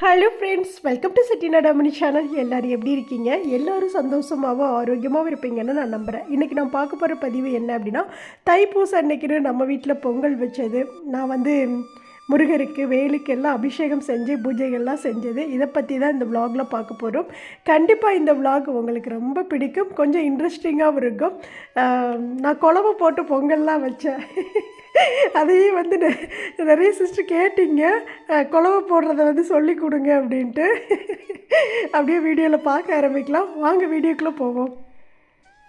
Hello friends welcome to Chettinad Ammani channel எல்லோரும் எப்படி இருக்கீங்க? எல்லோரும் சந்தோஷமாகவும் ஆரோக்கியமாகவும் இருப்பீங்கன்னு நான் நம்புகிறேன் இன்றைக்கி நான் பார்க்க போகிற பதிவு என்ன அப்படின்னா தைப்பூசம் அன்னைக்குன்னு நம்ம வீட்டில் பொங்கல் வச்சது. நான் வந்து முருகருக்கு வேலுக்கு எல்லாம் அபிஷேகம் செஞ்சு பூஜைகள்லாம் செஞ்சது. இதை பற்றி தான் இந்த விலாகில் பார்க்க போகிறோம் கண்டிப்பாக இந்த விலாக் உங்களுக்கு ரொம்ப பிடிக்கும். கொஞ்சம் இன்ட்ரெஸ்டிங்காகவும் இருக்கும். நான் குழம்பு போட்டு பொங்கல்லாம் வச்சேன். அதையும் வந்து நிறைய சிஸ்டர் கேட்டிங்க. குழவை போடுறத வந்து சொல்லி கொடுங்க அப்படின்ட்டு. அப்படியே வீடியோவில் பார்க்க ஆரம்பிக்கலாம். வாங்க வீடியோக்குள்ளே போவோம்.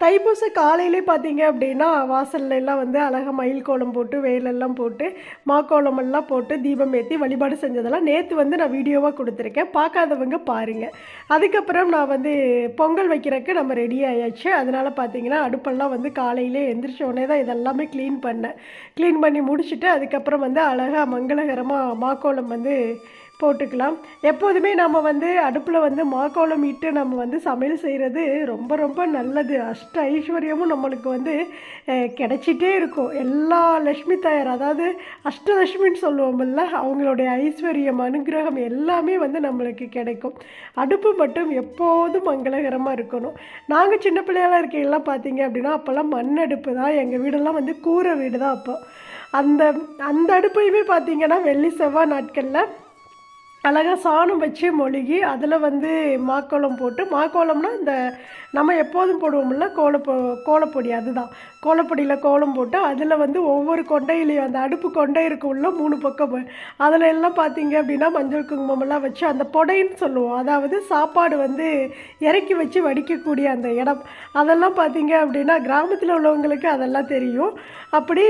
தைப்பூச காலையிலே பார்த்தீங்க அப்படின்னா வாசல்ல எல்லாம் வந்து அழகாக மயில் கோலம் போட்டு வேலெல்லாம் போட்டு மாக்கோலமெல்லாம் போட்டு தீபம் ஏற்றி வழிபாடு செஞ்சதெல்லாம் நேற்று வந்து நான் வீடியோவாக கொடுத்துருக்கேன். பார்க்காதவங்க பாருங்கள் அதுக்கப்புறம் நான் வந்து பொங்கல் வைக்கிறதுக்கு நம்ம ரெடி ஆயாச்சு. அதனால் பார்த்தீங்கன்னா அடுப்பெல்லாம் வந்து காலையிலே எந்திரிச்ச உடனே தான் இதெல்லாமே க்ளீன் பண்ணேன். க்ளீன் பண்ணி முடிச்சுட்டு அதுக்கப்புறம் வந்து அழகாக மங்களகரமாக மாக்கோலம் வந்து போட்டுக்கலாம். எப்போதுமே நம்ம வந்து அடுப்பில் வந்து மாக்கோளம் இட்டு நம்ம வந்து சமையல் செய்கிறது ரொம்ப ரொம்ப நல்லது. அஷ்ட ஐஸ்வர்யமும் நம்மளுக்கு வந்து கிடைச்சிட்டே இருக்கும். எல்லா லக்ஷ்மி தாயார் அதாவது அஷ்டலட்சுமின்னு சொல்லுவோம்ல அவங்களுடைய ஐஸ்வர்யம் அனுகிரகம் எல்லாமே வந்து நம்மளுக்கு கிடைக்கும். அடுப்பு மட்டும் எப்போதும் மங்களகரமாக இருக்கணும். நாங்கள் சின்ன பிள்ளைகளாக இருக்கையெல்லாம் பார்த்தீங்க அப்படின்னா அப்போல்லாம் மண் அடுப்பு தான். எங்கள் வீடெல்லாம் வந்து கூரை வீடு தான் அப்போ. அந்த அந்த அடுப்பையுமே பார்த்தீங்கன்னா வெள்ளி செவ்வாய் நாட்களில் அழகாக சாணம் வச்சு மொழுகி அதில் வந்து மாக்கோலம் போட்டு மாக்கோலம்னா இந்த நம்ம எப்போதும் போடுவோம்ல கோலப்பொ கோலப்பொடி அதுதான். கோலப்பொடியில் கோலம் போட்டு அதில் வந்து ஒவ்வொரு கொண்டையிலையும் அந்த அடுப்பு கொண்டை இருக்குள்ள மூணு பக்கம் அதில் எல்லாம் பார்த்தீங்க அப்படின்னா மஞ்சள் குங்குமம்லாம் வச்சு அந்த பொடைன்னு சொல்லுவோம். அதாவது சாப்பாடு வந்து இறக்கி வச்சு வடிக்கக்கூடிய அந்த இடம். அதெல்லாம் பார்த்தீங்க அப்படின்னா கிராமத்தில் உள்ளவங்களுக்கு அதெல்லாம் தெரியும். அப்படி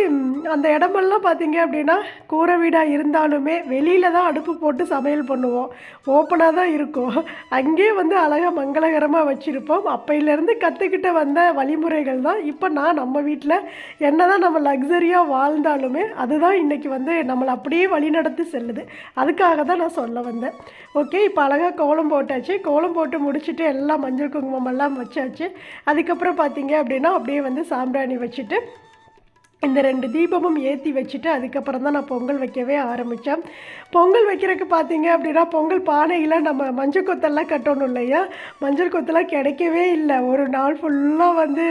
அந்த இடமெல்லாம் பார்த்தீங்க அப்படின்னா கூரை வீடாக இருந்தாலுமே வெளியில் தான் அடுப்பு போட்டு சமையல் பண்ணுவோம். ஓப்பனாக தான் இருக்கும். அங்கேயே வந்து அழகாக மங்களகரமாக வச்சுருப்போம். அப்பையிலேருந்து கற்றுக்கிட்ட வந்த வழிமுறைகள் தான் இப்போ நான் நம்ம வீட்டில் என்ன தான் நம்ம லக்ஸரியாக வாழ்ந்தாலுமே அதுதான் இன்றைக்கி வந்து நம்மளை அப்படியே வழிநடத்தி செல்லுது. அதுக்காக தான் நான் சொல்ல வந்தேன். ஓகே இப்போ அழகாக கோலம் போட்டாச்சு. கோலம் போட்டு முடிச்சுட்டு எல்லாம் மஞ்சள் குங்குமம் எல்லாம் வச்சாச்சு. அதுக்கப்புறம் பார்த்தீங்க அப்படின்னா அப்படியே வந்து சாம்பிராணி வச்சுட்டு இந்த ரெண்டு தீபமும் ஏற்றி வச்சுட்டு அதுக்கப்புறம் தான் நான் பொங்கல் வைக்கவே ஆரம்பித்தேன் பொங்கல் வைக்கிறதுக்கு பார்த்தீங்க அப்படின்னா பொங்கல் பானையில் நம்ம மஞ்சள் கொத்தெல்லாம் கட்டணும் இல்லையா? மஞ்சள் கொத்தெல்லாம் கிடைக்கவே இல்லை. ஒரு நாள் ஃபுல்லாக வந்து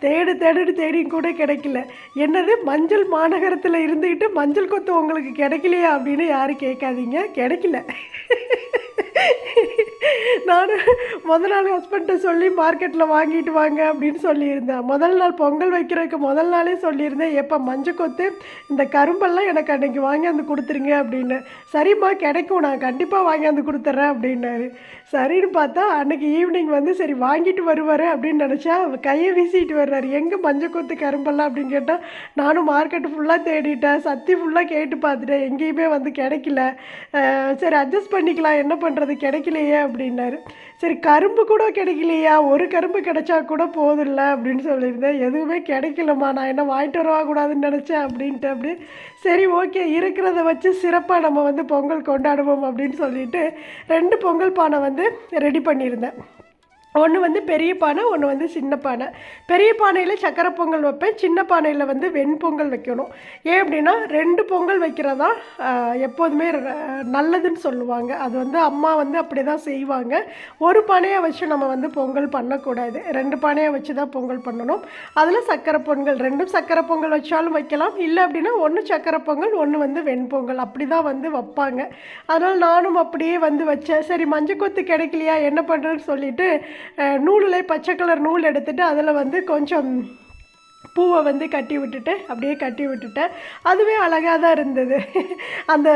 தேடு தேடுன்னு தேடியும் கூட கிடைக்கல. என்னது? மஞ்சள் மாநகரத்தில் இருந்துக்கிட்டு மஞ்சள் கொத்து உங்களுக்கு கிடைக்கலையா அப்படின்னு யாரும் கேட்காதீங்க. கிடைக்கல. நான் முதல் நாள் ஹஸ்பண்ட்டை சொல்லி மார்க்கெட்டில் வாங்கிட்டு வாங்க அப்படின்னு சொல்லியிருந்தேன். முதல் நாள் பொங்கல் வைக்கிறதுக்கு முதல் நாளே சொல்லியிருந்தேன். எப்போ மஞ்சள் கொத்து இந்த கரும்பெல்லாம் எனக்கு அன்றைக்கி வாங்கியாந்து கொடுத்துருங்க அப்படின்னு. சரிம்மா கிடைக்கும். நான் கண்டிப்பாக வாங்கியாந்து கொடுத்துட்றேன் அப்படின்னாரு. சரின்னு பார்த்தா அன்னைக்கு ஈவினிங் வந்து சரி வாங்கிட்டு வருவார் அப்படின்னு நினச்சா அவர் கையை வீசிட்டு வர்றாரு. எங்கே மஞ்சள் கொத்து கரும்பெல்லாம் அப்படின்னு கேட்டால் நானும் மார்க்கெட்டு ஃபுல்லாக தேடிட்டேன். சத்தி ஃபுல்லாக கேட்டு பார்த்துட்டேன். எங்கேயுமே வந்து கிடைக்கல. சரி அட்ஜஸ்ட் பண்ணிக்கலாம். என்ன பண்ணுறது கிடைக்கலையே அப்படின்னாரு. சரி கரும்பு கூட கிடைக்கலையா? ஒரு கரும்பு கிடைச்சா கூட போதில்ல அப்படின்னு சொல்லியிருந்தேன். எதுவுமே கிடைக்கலம்மா. நான் என்ன வாங்கிட்டு வரவா கூடாதுன்னு நினச்சேன் அப்படின்ட்டு அப்படி. சரி ஓகே. இருக்கிறத வச்சு சிறப்பாக நம்ம வந்து பொங்கல் கொண்டாடுவோம் அப்படின்னு சொல்லிட்டு ரெண்டு பொங்கல் பானை வந்து ரெடி பண்ணியிருந்தேன். ஒன்று வந்து பெரிய பானை ஒன்று வந்து சின்ன பானை. பெரிய பானையில் சக்கரை பொங்கல் வைப்பேன். சின்ன பானையில் வந்து வெண்பொங்கல் வைக்கணும். ஏன் அப்படின்னா ரெண்டு பொங்கல் வைக்கிறதா எப்போதுமே நல்லதுன்னு சொல்லுவாங்க. அது வந்து அம்மா வந்து அப்படி தான் செய்வாங்க. ஒரு பானையை வச்சு நம்ம வந்து பொங்கல் பண்ணக்கூடாது. ரெண்டு பானையை வச்சு தான் பொங்கல் பண்ணணும். அதில் சக்கரை பொங்கல் ரெண்டும் சக்கரை பொங்கல் வச்சாலும் வைக்கலாம். இல்லை அப்படின்னா ஒன்று சக்கரை பொங்கல் ஒன்று வந்து வெண்பொங்கல் அப்படி தான் வந்து வைப்பாங்க. அதனால் நானும் அப்படியே வந்து வச்சேன். சரி மஞ்சள் கொத்து கிடைக்கலையா? என்ன பண்ணுறேன்னு சொல்லிட்டு நூலில் பச்சை கலர் நூல் எடுத்துகிட்டு அதில் வந்து கொஞ்சம் பூவை வந்து கட்டி விட்டுட்டு அப்படியே கட்டி விட்டுட்டேன் அதுவே அழகாக தான் இருந்தது. அந்த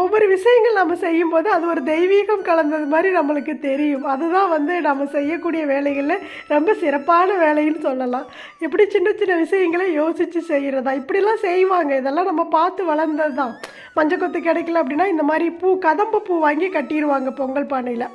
ஒவ்வொரு விஷயங்கள் நம்ம செய்யும்போது அது ஒரு தெய்வீகம் கலந்தது மாதிரி நம்மளுக்கு தெரியும். அதுதான் வந்து நம்ம செய்யக்கூடிய வேலைகளில் ரொம்ப சிறப்பான வேலைன்னு சொல்லலாம். இப்படி சின்ன சின்ன விஷயங்களை யோசித்து செய்கிறதா இப்படிலாம் செய்வாங்க. இதெல்லாம் நம்ம பார்த்து வளர்ந்தது தான். மஞ்சள் கொத்து கிடைக்கல அப்படின்னா இந்த மாதிரி பூ கதம்பு பூ வாங்கி கட்டிடுவாங்க பொங்கல் பானையில்.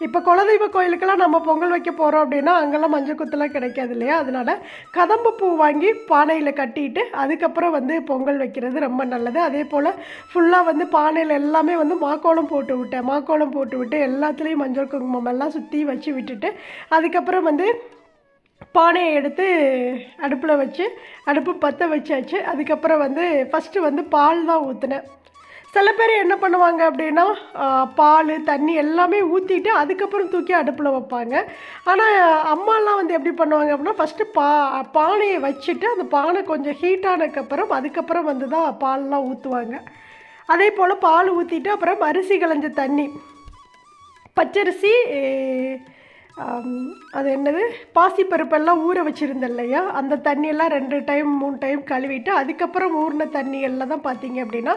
இப்போ குலதெய்வ கோயிலுக்கெல்லாம் நம்ம பொங்கல் வைக்க போகிறோம் அப்படின்னா அங்கெல்லாம் மஞ்சள் குத்துலாம் கிடைக்காது இல்லையா? அதனால கதம்பு பூ வாங்கி பானையில் கட்டிட்டு அதுக்கப்புறம் வந்து பொங்கல் வைக்கிறது ரொம்ப நல்லது. அதே போல் ஃபுல்லாக வந்து பானையில் எல்லாமே வந்து மாக்கோலம் போட்டு விட்டேன். மாக்கோளம் போட்டு விட்டு எல்லாத்துலேயும் மஞ்சள் குங்குமம் எல்லாம் சுற்றி வச்சு விட்டுட்டு அதுக்கப்புறம் வந்து பானையை எடுத்து அடுப்பில் வச்சு அடுப்பு பற்ற வச்சாச்சு. அதுக்கப்புறம் வந்து ஃபஸ்ட்டு வந்து பால் தான் ஊற்றினேன் சில பேர் என்ன பண்ணுவாங்க அப்படின்னா பால் தண்ணி எல்லாமே ஊற்றிட்டு அதுக்கப்புறம் தூக்கி அடுப்பில் வைப்பாங்க. ஆனால் அம்மாலாம் வந்து எப்படி பண்ணுவாங்க அப்படின்னா ஃபஸ்ட்டு பா பானையை வச்சுட்டு அந்த பானை கொஞ்சம் ஹீட் ஆனதுக்கப்புறம் அதுக்கப்புறம் வந்து தான் பால்லாம் ஊற்றுவாங்க அதே போல் பால் ஊற்றிட்டு அப்புறம் அரிசி களைஞ்ச தண்ணி பச்சரிசி அது என்னது? பாசிப்பருப்பெல்லாம் ஊற வச்சுருந்தேன் இல்லையா? அந்த தண்ணியெல்லாம் ரெண்டு டைம் மூணு டைம் கழுவிட்டு அதுக்கப்புறம் ஊறின தண்ணியெல்லாம் தான் பார்த்தீங்க அப்படின்னா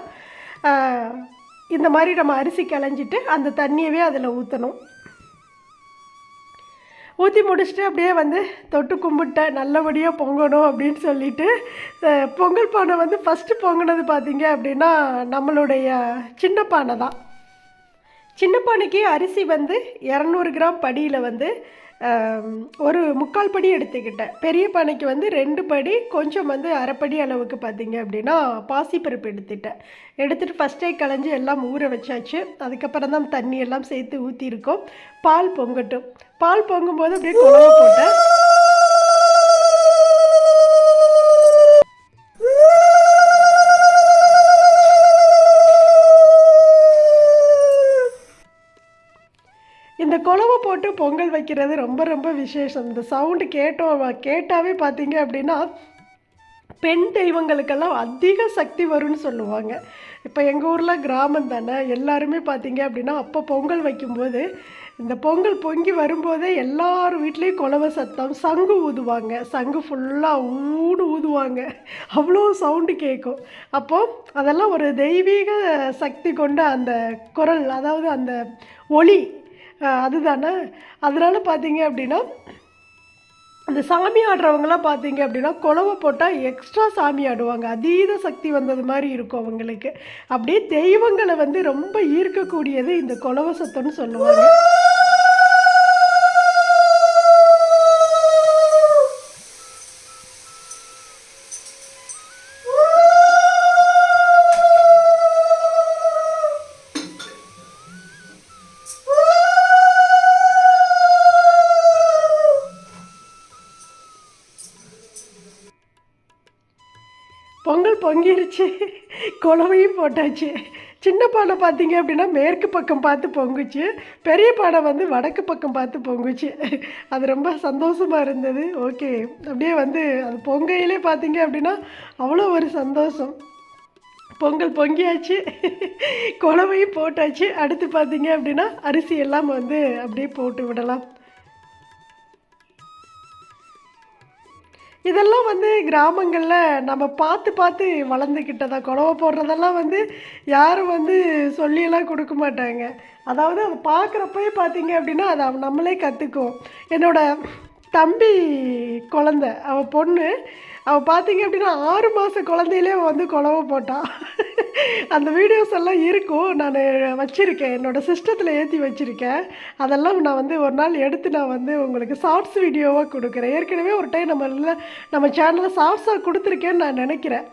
இந்த மாதிரி நம்ம அரிசி களைஞ்சிட்டு அந்த தண்ணியவே அதில் ஊற்றணும் ஊற்றி முடிச்சுட்டு அப்படியே வந்து தொட்டு கும்பிட்ட நல்லபடியாக பொங்கணும் அப்படின்னு சொல்லிட்டு பொங்கல் பானை வந்து ஃபஸ்ட்டு பொங்கினது பார்த்தீங்க அப்படின்னா நம்மளுடைய சின்ன பானை தான். சின்ன பானைக்கு அரிசி வந்து இரநூறு கிராம் படியில் வந்து ஒரு முக்கால் படி எடுத்துக்கிட்டேன். பெரிய பானைக்கு வந்து ரெண்டு படி கொஞ்சம் வந்து அரைப்படி அளவுக்கு பார்த்தீங்க அப்படின்னா பாசிப்பருப்பு எடுத்துட்டேன். எடுத்துகிட்டு ஃபஸ்ட்டே களைஞ்சி எல்லாம் ஊற வச்சாச்சு. அதுக்கப்புறம் தான் தண்ணி எல்லாம் சேர்த்து ஊற்றிருக்கோம் பால் பொங்கட்டும். பால் பொங்கும்போது அப்படியே குழம்பு போட்டேன். குழவை போட்டு பொங்கல் வைக்கிறது ரொம்ப ரொம்ப விசேஷம். இந்த சவுண்டு கேட்டோம் கேட்டாவே பார்த்தீங்க அப்படின்னா பெண் தெய்வங்களுக்கெல்லாம் அதிக சக்தி வரும்னு சொல்லுவாங்க. இப்போ எங்கள் ஊரில் கிராமம் தானே எல்லாருமே பார்த்தீங்க அப்படின்னா அப்போ பொங்கல் வைக்கும்போது இந்த பொங்கல் பொங்கி வரும்போதே எல்லார் வீட்லேயும் குலவை சத்தம் சங்கு ஊதுவாங்க. சங்கு ஃபுல்லாக ஊடு ஊதுவாங்க. அவ்வளோ சவுண்டு கேட்கும் அப்போது அதெல்லாம் ஒரு தெய்வீக சக்தி கொண்ட அந்த குரல் அதாவது அந்த ஒளி அதுதானே? அதனால் பார்த்தீங்க அப்படின்னா அந்த சாமி ஆடுறவங்கலாம் பார்த்தீங்க அப்படின்னா குலவை போட்டால் எக்ஸ்ட்ரா சாமி ஆடுவாங்க. அதீத சக்தி வந்தது மாதிரி இருக்கும் அவங்களுக்கு. அப்படியே தெய்வங்களை வந்து ரொம்ப ஈர்க்கக்கூடியது இந்த குலவை சத்தம்னு சொல்லுவாங்க. குழவையும் போட்டாச்சு. சின்ன பானை பார்த்தீங்க அப்படின்னா மேற்கு பக்கம் பார்த்து பொங்குச்சு. பெரிய பானை வந்து வடக்கு பக்கம் பார்த்து பொங்குச்சு. அது ரொம்ப சந்தோஷமாக இருந்தது. ஓகே. அப்படியே வந்து அது பொங்கையிலே பார்த்தீங்க அப்படின்னா அவ்வளோ ஒரு சந்தோஷம். பொங்கல் பொங்கியாச்சு. குலவையும் போட்டாச்சு. அடுத்து பார்த்தீங்க அப்படின்னா அரிசி எல்லாம் வந்து அப்படியே போட்டு விடலாம். இதெல்லாம் வந்து கிராமங்களில் நம்ம பார்த்து பார்த்து வளர்ந்துக்கிட்டதா குழவை போடுறதெல்லாம் வந்து யாரும் வந்து சொல்லியெல்லாம் கொடுக்க மாட்டாங்க. அதாவது அதை பார்க்குறப்பயே பார்த்தீங்க அப்படின்னா அதை நம்மளே கற்றுக்குவோம் என்னோடய தம்பி குழந்த அவள் பொண்ணு அவள் பார்த்தீங்க அப்படின்னா ஆறு மாத குழந்தையிலே வந்து குழவை போட்டான் அந்த வீடியோஸ் எல்லாம் இருக்கும். நான் வச்சுருக்கேன். என்னோட சிஸ்டத்தில் ஏற்றி வச்சுருக்கேன். அதெல்லாம் நான் வந்து ஒரு நாள் எடுத்து நான் வந்து உங்களுக்கு ஷார்ட்ஸ் வீடியோவாக கொடுக்குறேன். ஏற்கனவே ஒரு டைம் நம்ம நம்ம சேனலில் ஷார்ட்ஸாக கொடுத்துருக்கேன்னு நான் நினைக்கிறேன்.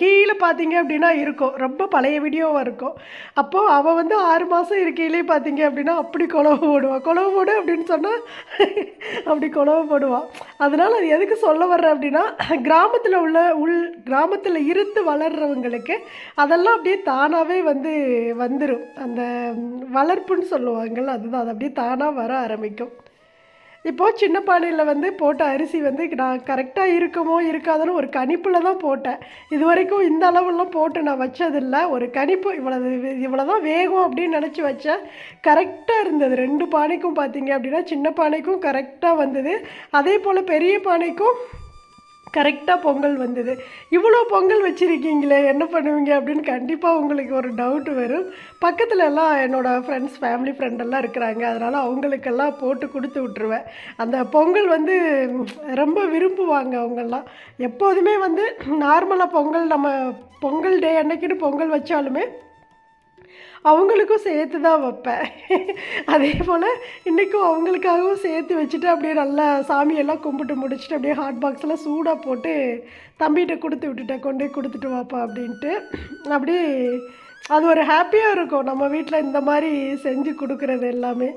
கீழே பார்த்தீங்க அப்படின்னா இருக்கும். ரொம்ப பழைய வீடியோவாக இருக்கும். அப்போது அவள் வந்து ஆறு மாதம் இருக்கையிலே பார்த்தீங்க அப்படின்னா அப்படி குழவு போடுவாள் குழவு போடு அப்படின்னு சொன்னால் அப்படி குழவு போடுவாள் அதனால் அது எதுக்கு சொல்ல வர்றேன் அப்படின்னா கிராமத்தில் உள்ள உள் கிராமத்தில் இருந்து வளர்கிறவங்களுக்கு அதெல்லாம் அப்படியே தானாகவே வந்து வந்துடும் அந்த வளர்ப்புன்னு சொல்லுவாங்கள்ல அதுதான். அது அப்படியே தானாக வர ஆரம்பிக்கும். இப்போது சின்ன பானையில் வந்து போட்ட அரிசி வந்து நான் கரெக்டாக இருக்குமோ இருக்காதுன்னு ஒரு கணிப்பில் தான் போட்டேன். இது வரைக்கும் இந்த அளவுலாம் போட்டு நான் வச்சதில்லை. ஒரு கணிப்பு இவ்வளவு இவ்வளோ தான் வேகும் அப்படின்னு நினச்சி வச்சேன் கரெக்டாக இருந்தது. ரெண்டு பானைக்கும் பார்த்தீங்க அப்படின்னா சின்ன பானைக்கும் கரெக்டாக வந்தது. அதே போல் பெரிய பானைக்கும் கரெக்டாக பொங்கல் வந்தது. இவ்வளோ பொங்கல் வச்சுருக்கீங்களே என்ன பண்ணுவீங்க அப்படின்னு கண்டிப்பாக உங்களுக்கு ஒரு டவுட் வரும். பக்கத்துல எல்லாம் என்னோடய ஃப்ரெண்ட்ஸ் ஃபேமிலி ஃப்ரெண்டெல்லாம் இருக்கிறாங்க. அதனால் அவங்களுக்கெல்லாம் போட்டு கொடுத்து விட்ருவேன் அந்த பொங்கல் வந்து ரொம்ப விரும்புவாங்க அவங்கெல்லாம். எப்போதுமே வந்து நார்மலாக பொங்கல் நம்ம பொங்கல் டே அன்னைக்குன்னு பொங்கல் வச்சாலுமே அவங்களுக்கும் சேர்த்து தான் வைப்பேன். அதே போல் இன்றைக்கும் அவங்களுக்காகவும் சேர்த்து வச்சுட்டு அப்படியே நல்லா சாமியெல்லாம் கும்பிட்டு முடிச்சுட்டு அப்படியே ஹாட் பாக்ஸ்லாம் சூடாக போட்டு தம்பிகிட்ட கொடுத்து விட்டுட்டேன். கொண்டு போய் கொடுத்துட்டு வாப்பா அப்படின்ட்டு. அப்படியே அது ஒரு ஹாப்பியாக இருக்கும். நம்ம வீட்டில் இந்த மாதிரி செஞ்சு கொடுக்குறது எல்லாமே.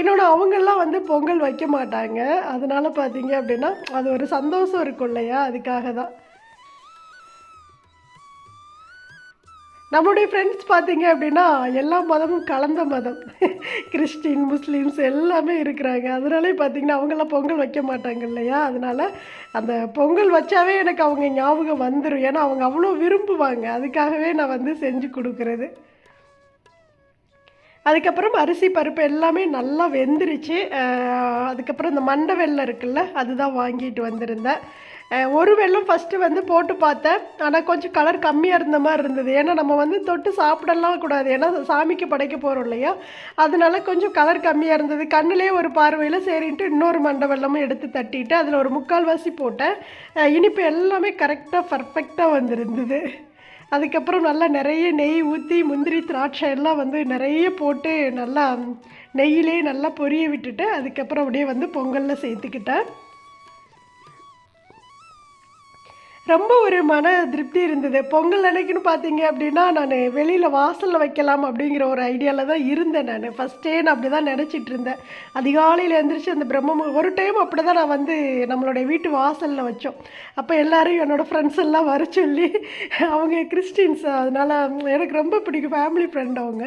இன்னொன்று அவங்கெல்லாம் வந்து பொங்கல் வைக்க மாட்டாங்க. அதனால் பார்த்தீங்க அப்படின்னா அது ஒரு சந்தோஷம் இருக்கும் இல்லையா? அதுக்காக தான். நம்மளுடைய ஃப்ரெண்ட்ஸ் பார்த்தீங்க அப்படின்னா எல்லா மதமும் கலந்த மதம். கிறிஸ்டின் முஸ்லீம்ஸ் எல்லாமே இருக்கிறாங்க. அதனாலே பார்த்தீங்கன்னா அவங்கெல்லாம் பொங்கல் வைக்க மாட்டாங்க இல்லையா? அதனால் அந்த பொங்கல் வச்சாவே எனக்கு அவங்க ஞாபகம் வந்துடும் ஏன்னா அவங்க அவ்வளோ விரும்புவாங்க. அதுக்காகவே நான் வந்து செஞ்சு கொடுக்குறது. அதுக்கப்புறம் அரிசி பருப்பு எல்லாமே நல்லா வெந்துருச்சு. அதுக்கப்புறம் இந்த மண்டை வெள்ளம் இருக்குல்ல அதுதான் வாங்கிட்டு வந்திருந்தேன். ஒரு வெள்ளம் ஃபஸ்ட்டு வந்து போட்டு பார்த்தேன். ஆனால் கொஞ்சம் கலர் கம்மியாக இருந்த மாதிரி இருந்தது. ஏன்னா நம்ம வந்து தொட்டு சாப்பிடலாம் கூடாது. ஏன்னா சாமிக்கு படைக்க போகிறோம் இல்லையா? அதனால கொஞ்சம் கலர் கம்மியாக இருந்தது. கண்ணிலே ஒரு பார்வையில் சரின்ட்டு இன்னொரு மண்டை வெள்ளமும் எடுத்து தட்டிட்டு அதில் ஒரு முக்கால்வாசி போட்டேன். இனிப்பு எல்லாமே கரெக்டாக பர்ஃபெக்டாக வந்திருந்தது. அதுக்கப்புறம் நல்லா நிறைய நெய் ஊற்றி முந்திரி திராட்சை எல்லாம் வந்து நிறைய போட்டு நல்லா நெய்யிலே நல்லா பொரிய விட்டுட்டு அதுக்கப்புறம் அப்படியே வந்து பொங்கலில் சேர்த்துக்கிட்டேன். ரொம்ப ஒரு மன திருப்தி இருந்தது. பொங்கல் அன்னைக்குன்னு பார்த்தீங்க அப்படின்னா நான் வெளியில் வாசலில் வைக்கலாம் அப்படிங்கிற ஒரு ஐடியாவில் தான் இருந்தேன் நான். ஃபஸ்ட்டே நான் அப்படி தான் நினச்சிட்டு இருந்தேன். அதிகாலையில் எழுந்திரிச்சு அந்த பிரம்ம ஒரு டைம் அப்படி தான் நான் வந்து நம்மளுடைய வீட்டு வாசலில் வச்சோம். அப்போ எல்லோரும் என்னோடய ஃப்ரெண்ட்ஸ் எல்லாம் வர சொல்லி அவங்க கிறிஸ்டின்ஸ் அதனால் எனக்கு ரொம்ப பிடிக்கும். ஃபேமிலி ஃப்ரெண்ட் அவங்க.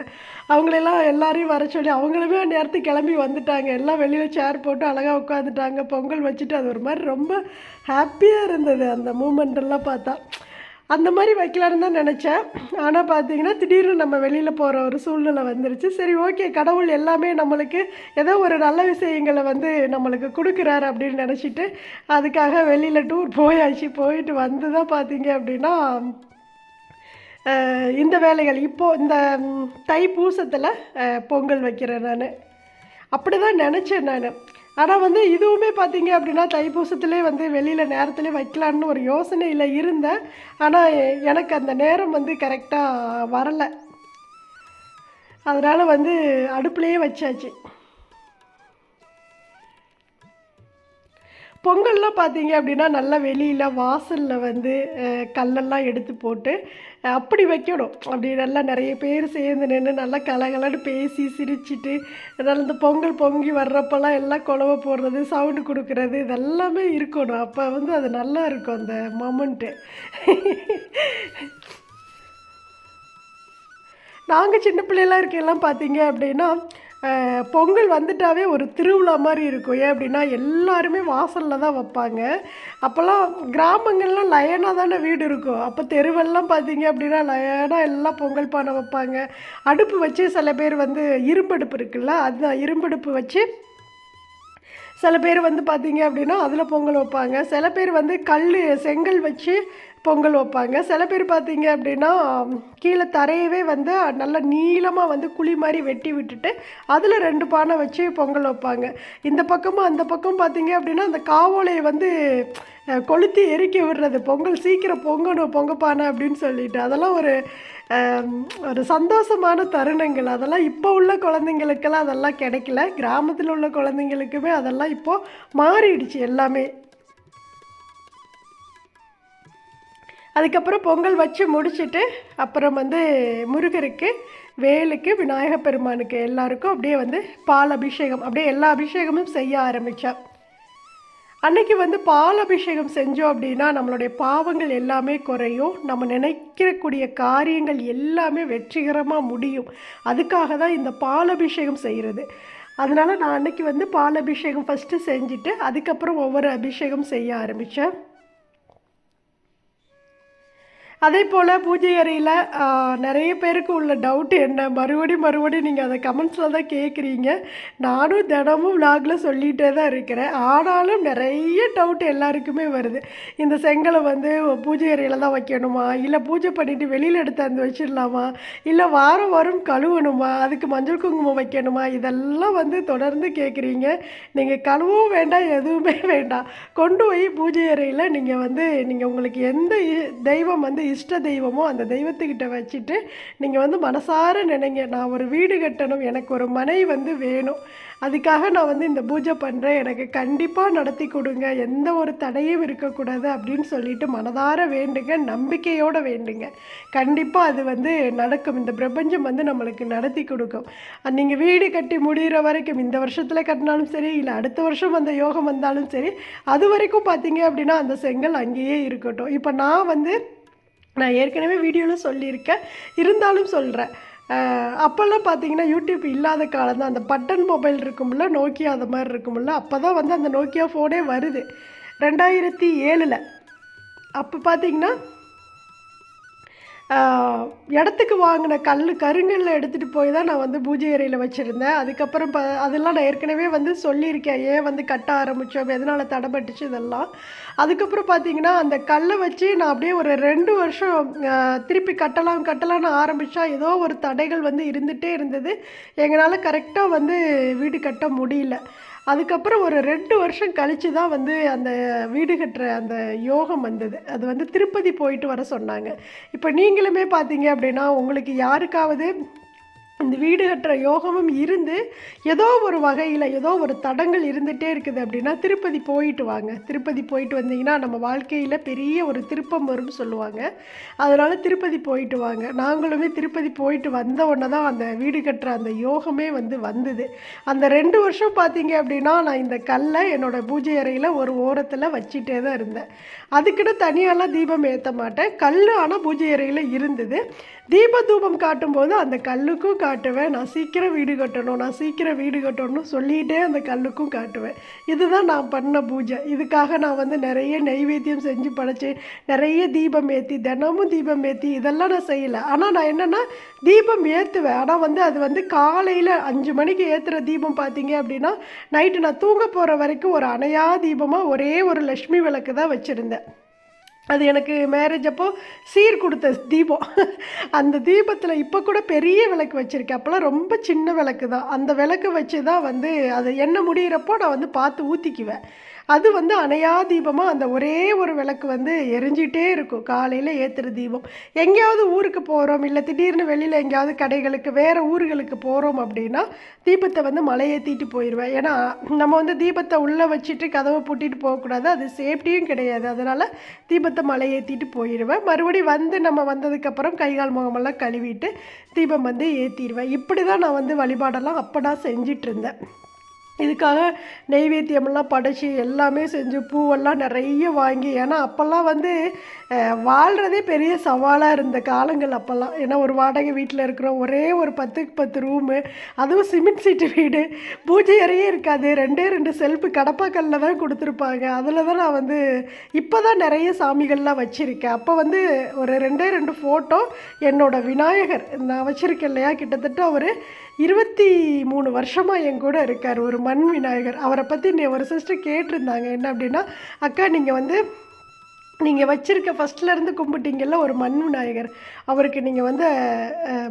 அவங்களெல்லாம் எல்லாரையும் வர சொல்லி அவங்களுமே நேரத்துக்கு கிளம்பி வந்துட்டாங்க. எல்லாம் வெளியில் சேர் போட்டு அழகாக உட்காந்துட்டாங்க பொங்கல் வச்சுட்டு அது ஒரு மாதிரி ரொம்ப ஹாப்பியாக இருந்தது அந்த மூமெண்ட்டெல்லாம் பார்த்தா. அந்த மாதிரி வைக்கலான்னு தான் நினச்சேன். ஆனால் பார்த்தீங்கன்னா திடீர்னு நம்ம வெளியில் போகிற ஒரு சூழ்நிலை வந்துருச்சு. சரி ஓகே கடவுள் எல்லாமே நம்மளுக்கு ஏதோ ஒரு நல்ல விஷயங்களை வந்து நம்மளுக்கு கொடுக்குறாரு அப்படின்னு நினச்சிட்டு அதுக்காக வெளியில் டூர் போயாச்சு. போயிட்டு வந்து தான் பார்த்தீங்க அப்படின்னா இந்த வேலைகள். இப்போது இந்த தை பூசத்தில் பொங்கல் வைக்கிறேன் நான். அப்படி தான் நினச்சேன் நான். ஆனால் வந்து இதுவுமே பார்த்தீங்க அப்படின்னா தைப்பூசத்திலே வந்து வெளியில் நேரத்திலே வைக்கலான்னு ஒரு யோசனையில் இருந்தேன். ஆனால் எனக்கு அந்த நேரம் வந்து கரெக்டாக வரலை. அதனால் வந்து அடுப்புலேயே வச்சாச்சு. பொங்கல்லாம் பார்த்தீங்க அப்படின்னா நல்லா வெளியில் வாசலில் வந்து கல்லெல்லாம் எடுத்து போட்டு அப்படி வைக்கணும். அப்படி நல்லா நிறைய பேர் சேர்ந்து நின்று நல்லா கலகலன்னு பேசி சிரிச்சிட்டு அதனால் இந்த பொங்கல் பொங்கி வர்றப்பெல்லாம் எல்லாம் குழவை போடுறது சவுண்டு கொடுக்குறது இதெல்லாமே இருக்கணும். அப்போ வந்து அது நல்லா இருக்கும் அந்த மொமெண்ட்டு நாங்கள் சின்ன பிள்ளைலாம் இருக்கையெல்லாம் பார்த்தீங்க அப்படின்னா பொங்கல் வந்துட்டாவே ஒரு திருவிழா மாதிரி இருக்கும். ஏன் அப்படின்னா எல்லாருமே வாசலில் தான் வைப்பாங்க. அப்போல்லாம் கிராமங்கள்லாம் லயனாக தானே வீடு இருக்கும். அப்போ தெருவெல்லாம் பார்த்தீங்க அப்படின்னா லயனாக எல்லாம் பொங்கல் பானை வைப்பாங்க. அடுப்பு வச்சு சில பேர் வந்து இரும்படுப்பு இருக்குல்ல அதுதான் இரும்படுப்பு வச்சு சில பேர் வந்து பார்த்தீங்க அப்படின்னா அதில் பொங்கல் வைப்பாங்க. சில பேர் வந்து கல் செங்கல் வச்சு பொங்கல் வைப்பாங்க. சில பேர் பார்த்தீங்க அப்படின்னா கீழே தரையவே வந்து நல்ல நீளமாக வந்து குழி மாதிரி வெட்டி விட்டுட்டு அதில் ரெண்டு பானை வச்சு பொங்கல் வைப்பாங்க. இந்த பக்கமும் அந்த பக்கம் பார்த்தீங்க அப்படின்னா அந்த காவோலையை வந்து கொளுத்தி எரிக்க விடுறது. பொங்கல் சீக்கிரம் பொங்கணும் பொங்க பானை அப்படின்னு சொல்லிட்டு. அதெல்லாம் ஒரு ஒரு சந்தோஷமான தருணங்கள். அதெல்லாம் இப்போ உள்ள குழந்தைங்களுக்கெல்லாம் அதெல்லாம் கிடைக்கல. கிராமத்தில் உள்ள குழந்தைங்களுக்குமே அதெல்லாம் இப்போது மாறிடுச்சு எல்லாமே. அதுக்கப்புறம் பொங்கல் வச்சு முடிச்சிட்டு அப்புறம் வந்து முருகருக்கு வேலுக்கு விநாயக பெருமானுக்கு எல்லாருக்கும் அப்படியே வந்து பால் அபிஷேகம் அப்படியே எல்லா அபிஷேகமும் செய்ய ஆரம்பித்தேன் அன்னைக்கு வந்து பால் அபிஷேகம் செஞ்சோம் அப்படின்னா நம்மளுடைய பாவங்கள் எல்லாமே குறையும். நம்ம நினைக்கக்கூடிய காரியங்கள் எல்லாமே வெற்றிகரமாக முடியும். அதுக்காக தான் இந்த பால் அபிஷேகம் செய்கிறது அதனால் நான் அன்னைக்கு வந்து பால் அபிஷேகம் ஃபஸ்ட்டு செஞ்சுட்டு அதுக்கப்புறம் ஒவ்வொரு அபிஷேகம் செய்ய ஆரம்பித்தேன் அதே போல் பூஜை அறையில் நிறைய பேருக்கு உள்ள டவுட் என்ன? மறுபடி மறுபடி நீங்கள் அதை கமெண்ட்ஸில் தான் கேட்குறீங்க நானும் தினமும் விலாகில் சொல்லிகிட்டே தான் இருக்கிறேன். ஆனாலும் நிறைய டவுட் எல்லாருக்குமே வருது. இந்த செங்கலை வந்து பூஜை அறையில் தான் வைக்கணுமா? இல்லை பூஜை பண்ணிவிட்டு வெளியில் எடுத்து வந்து வச்சிடலாமா? இல்லை வாரம் வாரம் கழுவணுமா? அதுக்கு மஞ்சள் குங்குமம் வைக்கணுமா? இதெல்லாம் வந்து தொடர்ந்து கேட்குறீங்க நீங்கள் கழுவும் வேண்டாம் எதுவுமே வேண்டாம். கொண்டு போய் பூஜை அறையில் நீங்கள் வந்து நீங்கள் உங்களுக்கு எந்த இ- தெய்வம் வந்து இஷ்ட தெய்வமோ அந்த தெய்வத்துக்கிட்ட வச்சுட்டு நீங்கள் வந்து மனசார நினைங்க. நான் ஒரு வீடு கட்டணும் எனக்கு ஒரு மனை வந்து வேணும். அதுக்காக நான் வந்து இந்த பூஜை பண்ணுறேன் எனக்கு கண்டிப்பாக நடத்தி கொடுங்க. எந்த ஒரு தடையும் இருக்கக்கூடாது அப்படின்னு சொல்லிட்டு மனதார வேண்டுங்க நம்பிக்கையோடு வேண்டுங்க. கண்டிப்பாக அது வந்து நடக்கும். இந்த பிரபஞ்சம் வந்து நம்மளுக்கு நடத்தி கொடுக்கும். நீங்கள் வீடு கட்டி முடிகிற வரைக்கும் இந்த வருஷத்தில் கட்டினாலும் சரி இல்லை அடுத்த வருஷம் அந்த யோகம் வந்தாலும் சரி அது வரைக்கும் பார்த்தீங்க அப்படின்னா அந்த செங்கல் அங்கேயே இருக்கட்டும். இப்போ நான் வந்து நான் ஏற்கனவே வீடியோவில் சொல்லியிருக்கேன். இருந்தாலும் சொல்கிறேன் அப்போல்லாம் பார்த்தீங்கன்னா யூடியூப் இல்லாத காலம் தான் அந்த பட்டன் மொபைல் இருக்கும்ல நோக்கியா அந்த மாதிரி இருக்கும்ல அப்போ தான் வந்து அந்த நோக்கியா ஃபோனே வருது. ரெண்டாயிரத்தி ஏழில். அப்போ பார்த்தீங்கன்னா இடத்துக்கு வாங்கின கல் கருங்கல்ல எடுத்துகிட்டு போய் தான் நான் வந்து பூஜை அறையில் வச்சுருந்தேன். அதுக்கப்புறம் ப அதெல்லாம் நான் ஏற்கனவே வந்து சொல்லியிருக்கேன். ஏன் வந்து கட்ட ஆரம்பித்தோம் எதனால் தடைப்பட்டுச்சு இதெல்லாம். அதுக்கப்புறம் பார்த்தீங்கன்னா அந்த கல்லை வச்சு நான் அப்படியே ஒரு ரெண்டு வருஷம் திருப்பி கட்டலாம் கட்டலாம்னு ஆரம்பித்தா ஏதோ ஒரு தடைகள் வந்து இருந்துகிட்டே இருந்தது. எங்களால் கரெக்டாக வந்து வீடு கட்ட முடியல. அதுக்கப்புறம் ஒரு ரெண்டு வருஷம் கழித்து தான் வந்து அந்த வீடு கட்டுற அந்த யோகம் வந்தது. அது வந்து திருப்பதி போயிட்டு வர சொன்னாங்க. இப்போ நீங்களுமே பார்த்தீங்க அப்படின்னா உங்களுக்கு யாருக்காவது இந்த வீடு கட்டுற யோகமும் இருந்து ஏதோ ஒரு வகையில் ஏதோ ஒரு தடங்கள் இருந்துகிட்டே இருக்குது அப்படின்னா திருப்பதி போயிட்டு வாங்க. திருப்பதி போயிட்டு வந்தீங்கன்னா நம்ம வாழ்க்கையில் பெரிய ஒரு திருப்பம் வரும்னு சொல்லுவாங்க. அதனால் திருப்பதி போயிட்டு வாங்க. நாங்களுமே திருப்பதி போயிட்டு வந்த உடனே தான் அந்த வீடு கட்டுற அந்த யோகமே வந்து வந்தது. அந்த ரெண்டு வருஷம் பார்த்தீங்க அப்படின்னா நான் இந்த கல்லை என்னோட பூஜை அறையில் ஒரு ஓரத்தில் வச்சிட்டே தான் இருந்தேன். அதுக்குன்னு தனியாலாம் தீபம் ஏற்ற மாட்டேன். கல் ஆனால் பூஜை அறையில் இருந்தது. தீப தூபம் காட்டும்போது அந்த கல்லுக்கும் காட்டுவேன். நான் சீக்கிரம் வீடு கட்டணும் நான் சீக்கிரம் வீடு கட்டணும்னு சொல்லிகிட்டே அந்த கல்லுக்கும் காட்டுவேன். இதுதான் நான் பண்ண பூஜை. இதுக்காக நான் வந்து நிறைய நெய்வேத்தியம் செஞ்சு படைச்சு நிறைய தீபம் ஏற்றி தினமும் தீபம் ஏற்றி இதெல்லாம் நான் செய்யலை. ஆனால் நான் என்னென்னா தீபம் ஏற்றுவேன் ஆனால் வந்து அது வந்து காலையில் அஞ்சு மணிக்கு ஏற்றுற தீபம் பார்த்தீங்க அப்படின்னா நைட்டு நான் தூங்க போகிற வரைக்கும் ஒரு அணையா தீபமாக ஒரே ஒரு லக்ஷ்மி விளக்கு தான் வச்சுருந்தேன். அது எனக்கு மேரேஜ் அப்போது சீர் கொடுத்த தீபம். அந்த தீபத்தில் இப்போ கூட பெரிய விளக்கு வச்சுருக்கேன். அப்போல்லாம் ரொம்ப சின்ன விளக்கு தான். அந்த விளக்கு வச்சு தான் வந்து அது எண்ணெய் முடியிறப்போ நான் வந்து பார்த்து ஊற்றிக்குவேன் அது வந்து அணையா தீபமாக அந்த ஒரே ஒரு விளக்கு வந்து எரிஞ்சிகிட்டே இருக்கும். காலையில் ஏற்றுற தீபம். எங்கேயாவது ஊருக்கு போகிறோம் இல்லை திடீர்னு வெளியில் எங்கேயாவது கடைகளுக்கு வேறு ஊர்களுக்கு போகிறோம் அப்படின்னா தீபத்தை வந்து மலையேற்றிட்டு போயிடுவேன் ஏன்னா நம்ம வந்து தீபத்தை உள்ளே வச்சுட்டு கதவை பூட்டிட்டு போகக்கூடாது. அது சேஃப்டியும் கிடையாது. அதனால் தீபத்தை மலை ஏற்றிட்டு போயிடுவேன் மறுபடியும் வந்து நம்ம வந்ததுக்கப்புறம் கை கால் முகமெல்லாம் கழுவிட்டு தீபம் வந்து ஏற்றிடுவேன் இப்படி தான் நான் வந்து வழிபாடெல்லாம் அப்போ நான் செஞ்சிட்ருந்தேன் இதுக்காக நெய்வேத்தியமெல்லாம் படைச்சி எல்லாமே செஞ்சு பூவெல்லாம் நிறைய வாங்கி ஏன்னா அப்போல்லாம் வந்து வாழ்கிறதே பெரிய சவாலாக இருந்த காலங்கள் அப்போல்லாம். ஏன்னா ஒரு வாடகை வீட்டில் இருக்கிறோம் ஒரே ஒரு பத்துக்கு பத்து ரூமு அதுவும் சிமெண்ட் சீட்டு வீடு. பூஜை அறையே இருக்காது. ரெண்டே ரெண்டு செல்ஃபு கடப்பாக்கல்ல தான் கொடுத்துருப்பாங்க. அதில் தான் நான் வந்து இப்போ தான் நிறைய சாமிகள்லாம் வச்சுருக்கேன். அப்போ வந்து ஒரு ரெண்டே ரெண்டு ஃபோட்டோ என்னோட விநாயகர் நான் வச்சுருக்கேன் இல்லையா? கிட்டத்தட்ட ஒரு இருபத்தி மூணு வருஷமாக என் கூட இருக்கார் ஒரு மண் விநாயகர். அவரை பற்றி ஒரு சிஸ்டர் கேட்டிருந்தாங்க. என்ன அப்படின்னா அக்கா நீங்கள் வந்து நீங்கள் வச்சுருக்க ஃபஸ்ட்லேருந்து கும்பிட்டீங்கல்ல ஒரு மண் விநாயகர். அவருக்கு நீங்கள் வந்து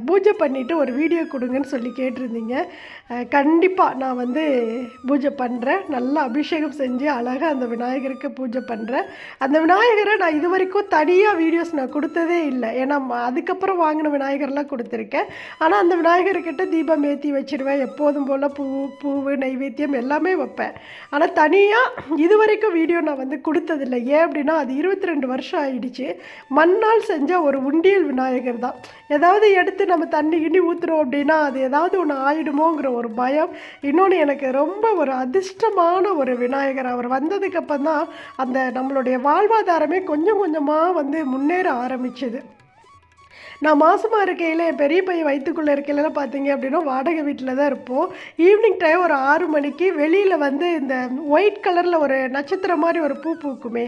பூஜை பண்ணிவிட்டு ஒரு வீடியோ கொடுங்கன்னு சொல்லி கேட்டிருந்தீங்க. கண்டிப்பாக நான் வந்து பூஜை பண்ணுறேன் நல்லா அபிஷேகம் செஞ்சு அழகாக அந்த விநாயகருக்கு பூஜை பண்ணுறேன் அந்த விநாயகரை நான் இது வரைக்கும் தனியாக வீடியோஸ் நான் கொடுத்ததே இல்லை. ஏன்னா அதுக்கப்புறம் வாங்கின விநாயகர்லாம் கொடுத்துருக்கேன். ஆனால் அந்த விநாயகர்கிட்ட தீபம் ஏற்றி வச்சுருவேன். எப்போதும் போல் பூ பூவு நைவேத்தியம் எல்லாமே வைப்பேன். ஆனால் தனியாக இது வரைக்கும் வீடியோ நான் வந்து கொடுத்ததில்லை. ஏன் அப்படின்னா அது இருபத்தி ரெண்டு வருஷம் ஆயிடுச்சு. மண்ணால் செஞ்ச ஒரு உண்டியல் விநாயகர் விநாயகர் தான். ஏதாவது எடுத்து நம்ம தண்ணி கிண்டி ஊற்றுறோம் அப்படின்னா அது ஏதாவது ஒன்று ஆயிடுமோங்கிற ஒரு பயம். இன்னொன்று எனக்கு ரொம்ப ஒரு அதிர்ஷ்டமான ஒரு விநாயகர். அவர் வந்ததுக்கப்புறம் தான் அந்த நம்மளுடைய வாழ்வாதாரமே கொஞ்சம் கொஞ்சமாக வந்து முன்னேற ஆரம்பிச்சது. நான் மாதமாக இருக்கையில் என் பெரிய பையன் வயிற்றுக்குள்ளே இருக்கையிலலாம் பார்த்தீங்க அப்படின்னா வாடகை வீட்டில் தான் இருப்போம். ஈவினிங் டைம் ஒரு ஆறு மணிக்கு வெளியில் வந்து இந்த ஒயிட் கலரில் ஒரு நட்சத்திரம் மாதிரி ஒரு பூ பூக்குமே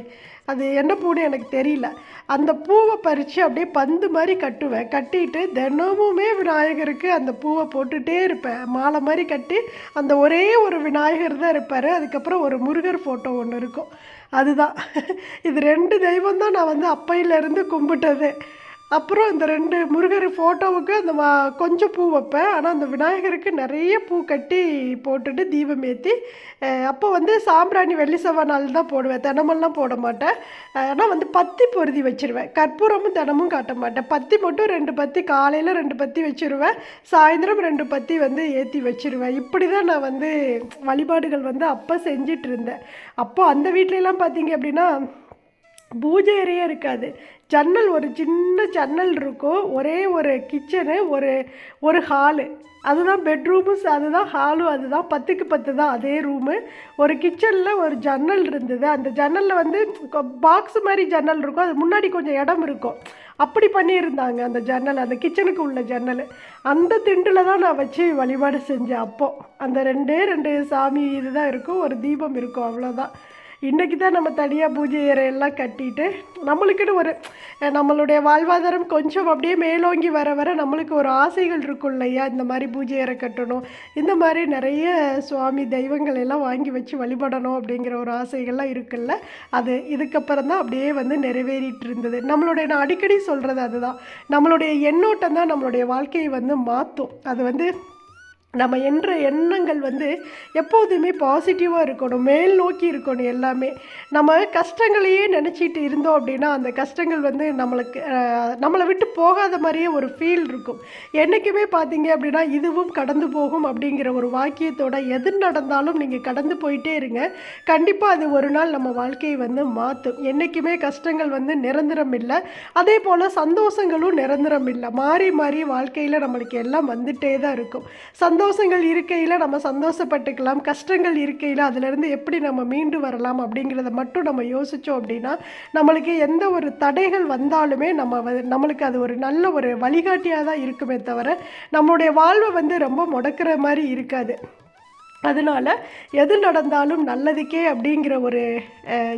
அது என்ன பூன்னு எனக்கு தெரியல. அந்த பூவை பறித்து அப்படியே பந்து மாதிரி கட்டுவேன். கட்டிட்டு தினமுமே விநாயகருக்கு அந்த பூவை போட்டுகிட்டே இருப்பேன். மாலை மாதிரி கட்டி அந்த ஒரே ஒரு விநாயகர் தான் இருப்பார். அதுக்கப்புறம் ஒரு முருகர் ஃபோட்டோ ஒன்று இருக்கும். அதுதான். இது ரெண்டு தெய்வம் தான் நான் வந்து அப்பையிலேருந்து கும்பிட்டது. அப்புறம் இந்த ரெண்டு முருகர் ஃபோட்டோவுக்கு அந்த மா- கொஞ்சம் பூ வைப்பேன். ஆனால் அந்த விநாயகருக்கு நிறைய பூ கட்டி போட்டுட்டு தீபம் ஏற்றி அப்போ வந்து சாம்பிராணி வெள்ளி செவ்வாய் நாள் தான் போடுவேன். தினமெல்லாம் போட மாட்டேன். ஆனால் வந்து பத்தி பொருதி வச்சிருவேன். கற்பூரமும் தினமும் காட்ட மாட்டேன். பத்தி மட்டும் ரெண்டு பத்தி காலையில் ரெண்டு பத்தி வச்சிருவேன். சாயந்தரம் ரெண்டு பத்தி வந்து ஏற்றி வச்சுருவேன். இப்படி தான் நான் வந்து வழிபாடுகள் வந்து அப்போ செஞ்சிட்டு இருந்தேன். அப்போது அந்த வீட்டிலலாம் பார்த்தீங்க அப்படின்னா பூஜை அறையே இருக்காது. ஜன்னல் ஒரு சின்ன ஜன்னல் இருக்கும். ஒரே ஒரு கிச்சனு ஒரு ஒரு ஹாலு. அதுதான் பெட்ரூமும் அதுதான் ஹாலும் அதுதான் பத்துக்கு பத்து தான் அதே ரூமு. ஒரு கிச்சனில் ஒரு ஜன்னல் இருந்தது. அந்த ஜன்னலில் வந்து பாக்ஸ் மாதிரி ஜன்னல் இருக்கும். அது முன்னாடி கொஞ்சம் இடம் இருக்கும். அப்படி பண்ணியிருந்தாங்க அந்த ஜன்னல் அந்த கிச்சனுக்கு உள்ள ஜன்னல். அந்த திண்டில் தான் நான் வச்சு வழிபாடு செஞ்சேன் அப்போது அந்த ரெண்டே ரெண்டு சாமி இதுதான் இருக்கும். ஒரு தீபம் இருக்கும் அவ்வளோதான் இன்றைக்கி தான் நம்ம தனியாக பூஜை அறையெல்லாம் கட்டிட்டு நம்மளுக்குன்னு ஒரு நம்மளுடைய வாழ்வாதாரம் கொஞ்சம் அப்படியே மேலோங்கி வர வர நம்மளுக்கு ஒரு ஆசைகள் இருக்கும் இல்லையா? இந்த மாதிரி பூஜை அறை கட்டணும் இந்த மாதிரி நிறைய சுவாமி தெய்வங்கள் எல்லாம் வாங்கி வச்சு வழிபடணும் அப்படிங்கிற ஒரு ஆசைகள்லாம் இருக்குல்ல? அது இதுக்கப்புறம் தான் அப்படியே வந்து நிறைவேறிட்டு இருந்தது. நம்மளுடைய நான் அடிக்கடி சொல்கிறது அதுதான். நம்மளுடைய எண்ணோட்டம் தான் நம்மளுடைய வாழ்க்கையை வந்து மாற்றும் அது வந்து நம்ம என்ற எண்ணங்கள் வந்து எப்போதுமே பாசிட்டிவாக இருக்கணும் மேல் நோக்கி இருக்கணும் எல்லாமே. நம்ம கஷ்டங்களையே நினச்சிட்டு இருந்தோம் அப்படின்னா அந்த கஷ்டங்கள் வந்து நம்மளுக்கு நம்மளை விட்டு போகாத மாதிரியே ஒரு ஃபீல் இருக்கும். என்றைக்குமே பார்த்தீங்க அப்படின்னா இதுவும் கடந்து போகும் அப்படிங்கிற ஒரு வாக்கியத்தோட எது நடந்தாலும் நீங்கள் கடந்து போயிட்டே இருங்க. கண்டிப்பாக அது ஒரு நாள் நம்ம வாழ்க்கையை வந்து மாற்றும் என்றைக்குமே கஷ்டங்கள் வந்து நிரந்தரம் இல்லை. அதே போல் சந்தோஷங்களும் நிரந்தரம் இல்லை. மாறி மாறி வாழ்க்கையில் நம்மளுக்கு எல்லாம் வந்துட்டே தான் இருக்கும். சந்தோஷங்கள் இருக்கையில் நம்ம சந்தோஷப்பட்டுக்கலாம். கஷ்டங்கள் இருக்கையில் அதிலிருந்து எப்படி நம்ம மீண்டு வரலாம் அப்படிங்கிறத மட்டும் நம்ம யோசித்தோம் அப்படின்னா நம்மளுக்கு எந்த ஒரு தடைகள் வந்தாலுமே நம்ம நம்மளுக்கு அது ஒரு நல்ல ஒரு வழிகாட்டியாக தான் இருக்குமே தவிர நம்மளுடைய வாழ்வை வந்து ரொம்ப முடக்கிற மாதிரி இருக்காது. அதனால் எது நடந்தாலும் நல்லதுக்கே அப்படிங்கிற ஒரு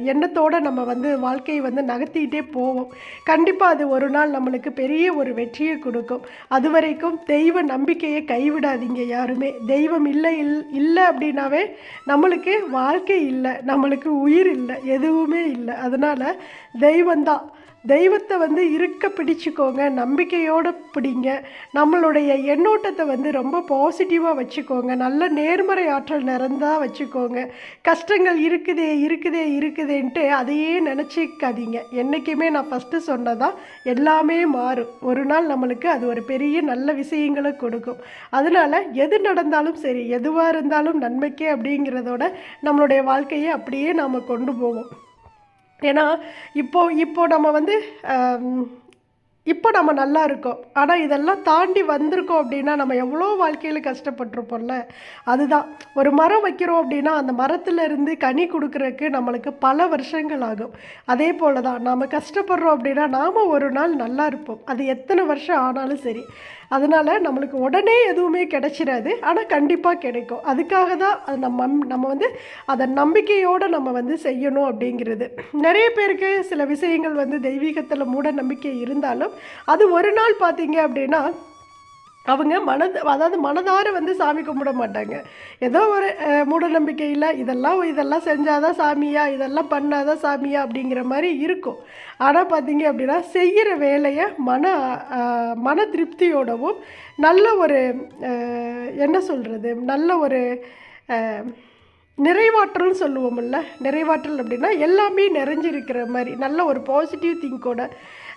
எண்ணத்தோடு நம்ம வந்து வாழ்க்கையை வந்து நகர்த்திக்கிட்டே போவோம். கண்டிப்பாக அது ஒரு நாள் நம்மளுக்கு பெரிய ஒரு வெற்றியை கொடுக்கும். அது வரைக்கும் தெய்வ நம்பிக்கையை கைவிடாதீங்க யாருமே. தெய்வம் இல்லை இல் இல்லை அப்படின்னாவே நம்மளுக்கு வாழ்க்கை இல்லை நம்மளுக்கு உயிர் இல்லை எதுவுமே இல்லை. அதனால் தெய்வம்தான் தெய்வத்தை வந்து இருக்க பிடிச்சிக்கோங்க நம்பிக்கையோடு பிடிங்க. நம்மளுடைய எண்ணோட்டத்தை வந்து ரொம்ப பாசிட்டிவாக வச்சுக்கோங்க. நல்ல நேர்மறை ஆற்றல் நிறந்தா வச்சுக்கோங்க. கஷ்டங்கள் இருக்குதே இருக்குதே இருக்குதேன்ட்டு அதையே நினச்சிக்காதீங்க. என்றைக்குமே நான் ஃபஸ்ட்டு சொன்னதா எல்லாமே மாறும். ஒரு நாள் நம்மளுக்கு அது ஒரு பெரிய நல்ல விஷயங்களை கொடுக்கும். அதனால் எது நடந்தாலும் சரி எதுவாக இருந்தாலும் நன்மைக்கே அப்படிங்கிறதோட நம்மளுடைய வாழ்க்கையை அப்படியே நாம் கொண்டு போவோம். ஏன்னா இப்போ இப்போ நம்ம வந்து இப்போ நம்ம நல்லா இருக்கோம். ஆனால் இதெல்லாம் தாண்டி வந்திருக்கோம் அப்படின்னா நம்ம எவ்வளோ வாழ்க்கையில் கஷ்டப்பட்டிருப்போம்ல? அதுதான். ஒரு மரம் வைக்கிறோம் அப்படின்னா அந்த மரத்துலேருந்து கனி கொடுக்குறக்கு நம்மளுக்கு பல வருஷங்கள் ஆகும். அதே போல தான் நாம் கஷ்டப்படுறோம் அப்படின்னா நாம் ஒரு நாள் நல்லா இருப்போம். அது எத்தனை வருஷம் ஆனாலும் சரி. அதனால் நம்மளுக்கு உடனே எதுவுமே கிடைச்சிடாது ஆனால் கண்டிப்பாக கிடைக்கும். அதுக்காக தான் அது நம்ம நம்ம வந்து அதை நம்பிக்கையோடு நம்ம வந்து செய்யணும் அப்படிங்கிறது. நிறைய பேருக்கு சில விஷயங்கள் வந்து தெய்வீகத்தில் மூட நம்பிக்கை இருந்தாலும் அது ஒரு நாள் பார்த்தீங்க அப்படின்னா அவங்க மனது அதாவது மனதார வந்து சாமி கும்பிட மாட்டாங்க. ஏதோ ஒரு மூடநம்பிக்கையில் இதெல்லாம் இதெல்லாம் செஞ்சாதான் சாமியா இதெல்லாம் பண்ணாதான் சாமியா அப்படிங்கிற மாதிரி இருக்கும். ஆனால் பார்த்தீங்க அப்படின்னா செய்கிற வேலையை மன மன திருப்தியோடவும் நல்ல ஒரு என்ன சொல்கிறது நல்ல ஒரு நிறைவாற்றல்னு சொல்லுவோம்ல நிறைவாற்றல் அப்படின்னா எல்லாமே நிறைஞ்சிருக்கிற மாதிரி நல்ல ஒரு பாசிட்டிவ் திங்கோட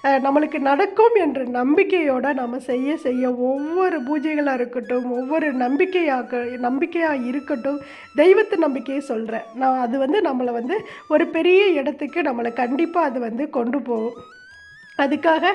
நம்மளுக்கு நடக்கும் என்ற நம்பிக்கையோடு நம்ம செய்ய செய்ய ஒவ்வொரு பூஜைகளாக இருக்கட்டும் ஒவ்வொரு நம்பிக்கையாக நம்பிக்கையாக இருக்கட்டும் தெய்வத்து நம்பிக்கையை சொல்கிறேன் நான் அது வந்து நம்மளை வந்து ஒரு பெரிய இடத்துக்கு நம்மளை கண்டிப்பாக அது வந்து கொண்டு போகும். அதுக்காக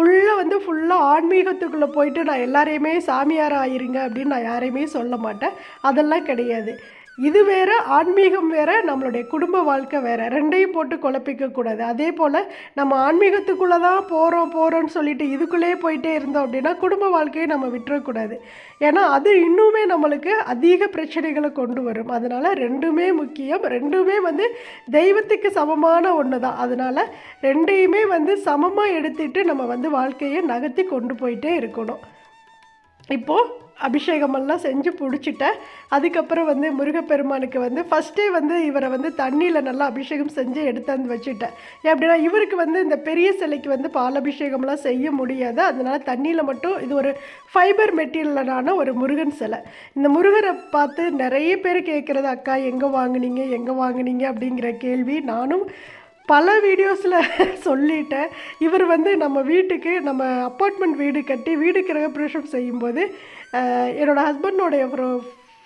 உள்ளே வந்து ஃபுல்லாக ஆன்மீகத்துக்குள்ளே போயிட்டு நான் எல்லாரையுமே சாமியார் ஆயிருங்க அப்படின்னு நான் யாரையுமே சொல்ல மாட்டேன். அதெல்லாம் கிடையாது. இது வேற ஆன்மீகம் வேற நம்மளுடைய குடும்ப வாழ்க்கை வேற. ரெண்டையும் போட்டு குழப்பிக்க கூடாது. அதே போல் நம்ம ஆன்மீகத்துக்குள்ளே தான் போகிறோம் போகிறோம்னு சொல்லிட்டு இதுக்குள்ளேயே போயிட்டே இருந்தோம் அப்படின்னா குடும்ப வாழ்க்கையை நம்ம விட்டுறக்கூடாது ஏன்னா அது இன்னுமே நம்மளுக்கு அதிக பிரச்சனைகளை கொண்டு வரும். அதனால் ரெண்டுமே முக்கியம். ரெண்டுமே வந்து தெய்வத்துக்கு சமமான ஒன்று தான். அதனால் ரெண்டையுமே வந்து சமமாக எடுத்துகிட்டு நம்ம வந்து வாழ்க்கையை நகர்த்தி கொண்டு போயிட்டே இருக்கணும். இப்போது அபிஷேகமெல்லாம் செஞ்சு பிடிச்சிட்டேன். அதுக்கப்புறம் வந்து முருகப்பெருமானுக்கு வந்து ஃபஸ்ட்டே வந்து இவரை வந்து தண்ணியில் நல்லா அபிஷேகம் செஞ்சு எடுத்தாந்து வச்சுட்டேன். எப்படின்னா இவருக்கு வந்து இந்த பெரிய சிலைக்கு வந்து பால் அபிஷேகம்லாம் செய்ய முடியாது. அதனால தண்ணியில் மட்டும் இது ஒரு ஃபைபர் மெட்டீரியலான ஒரு முருகன் சிலை. இந்த முருகரை பார்த்து நிறைய பேர் கேட்குறது அக்கா எங்கே வாங்குனீங்க? எங்கே வாங்குனீங்க? அப்படிங்கிற கேள்வி நானும் பல வீடியோஸில் சொல்லிட்டேன். இவர் வந்து நம்ம வீட்டுக்கு நம்ம அப்பார்ட்மெண்ட் வீடு கட்டி வீடு கிரகப்பிரவேசம் செய்யும்போது என்னோடய ஹஸ்பண்டோடைய ஒரு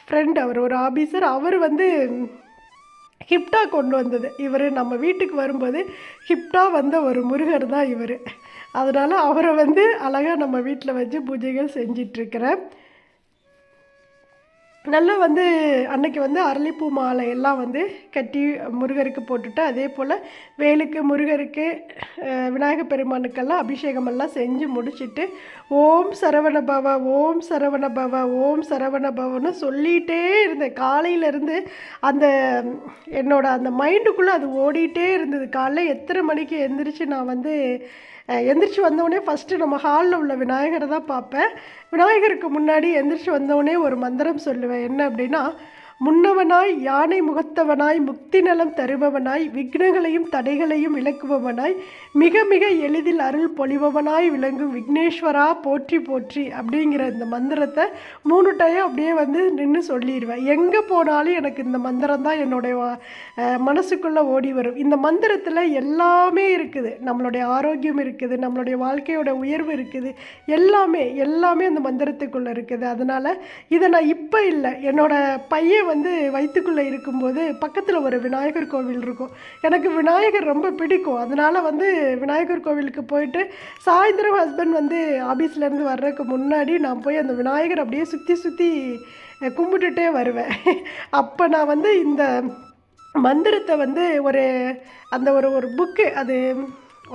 ஃப்ரெண்ட் அவர் ஒரு ஆஃபீஸர் அவர் வந்து ஹிப்டா கொண்டு வந்தது. இவர் நம்ம வீட்டுக்கு வரும்போது ஹிப்டா வந்த ஒரு முருகர் தான் இவர். அதனால் அவரை வந்து அழகாக நம்ம வீட்டில் வச்சு பூஜைகள் செஞ்சிட்ருக்கிறேன். நல்லா வந்து அன்னைக்கு வந்து அரளிப்பூ மாலை எல்லாம் வந்து கட்டி முருகருக்கு போட்டுட்டு அதே போல் வேலுக்கு முருகருக்கு விநாயகர் பெருமானுக்கெல்லாம் அபிஷேகமெல்லாம் செஞ்சு முடிச்சுட்டு ஓம் சரவண பவ ஓம் சரவண பவ ஓம் சரவண பவன்னு சொல்லிகிட்டே இருந்தேன். காலையிலேருந்து அந்த என்னோட அந்த மைண்டுக்குள்ளே அது ஓடிட்டே இருந்தது. காலைல எத்தனை மணிக்கு எந்திரிச்சு நான் வந்து எந்திரிச்சு வந்தவுடனே ஃபஸ்ட்டு நம்ம ஹாலில் உள்ள விநாயகரை தான் பார்ப்பேன். விநாயகருக்கு முன்னாடி எந்திரிச்சு வந்தவுடனே ஒரு மந்திரம் சொல்லுவேன். என்ன அப்படின்னா முன்னவனாய் யானை முகத்தவனாய் முக்தி நலம் தருபவனாய் விக்னங்களையும் தடைகளையும் விளக்குபவனாய் மிக மிக எளிதில் அருள் பொழிபவனாய் விளங்கும் விக்னேஸ்வரா போற்றி போற்றி அப்படிங்கிற இந்த மந்திரத்தை மூணு டைம் அப்படியே வந்து நின்று சொல்லிடுவேன். எங்கே போனாலும் எனக்கு இந்த மந்திரம் தான் என்னுடைய வா- மனசுக்குள்ளே ஓடி வரும். இந்த மந்திரத்தில் எல்லாமே இருக்குது. நம்மளுடைய ஆரோக்கியம் இருக்குது. நம்மளுடைய வாழ்க்கையோட உயர்வு இருக்குது. எல்லாமே எல்லாமே அந்த மந்திரத்துக்குள்ளே இருக்குது. அதனால் இதை நான் இப்போ இல்லை. என்னோடய பையன் வந்து வயிற்றுக்குள்ளே இருக்கும்போது பக்கத்தில் ஒரு விநாயகர் கோவில் இருக்கும். எனக்கு விநாயகர் ரொம்ப பிடிக்கும். அதனால் வந்து விநாயகர் கோவிலுக்கு போயிட்டு சாயந்தரம் ஹஸ்பண்ட் வந்து ஆஃபீஸ்லேருந்து வர்றதுக்கு முன்னாடி நான் போய் அந்த விநாயகர் அப்படியே சுற்றி சுற்றி கும்பிட்டுட்டே வருவேன். அப்போ நான் வந்து இந்த மந்திரத்தை வந்து ஒரு அந்த ஒரு ஒரு புக்கு அது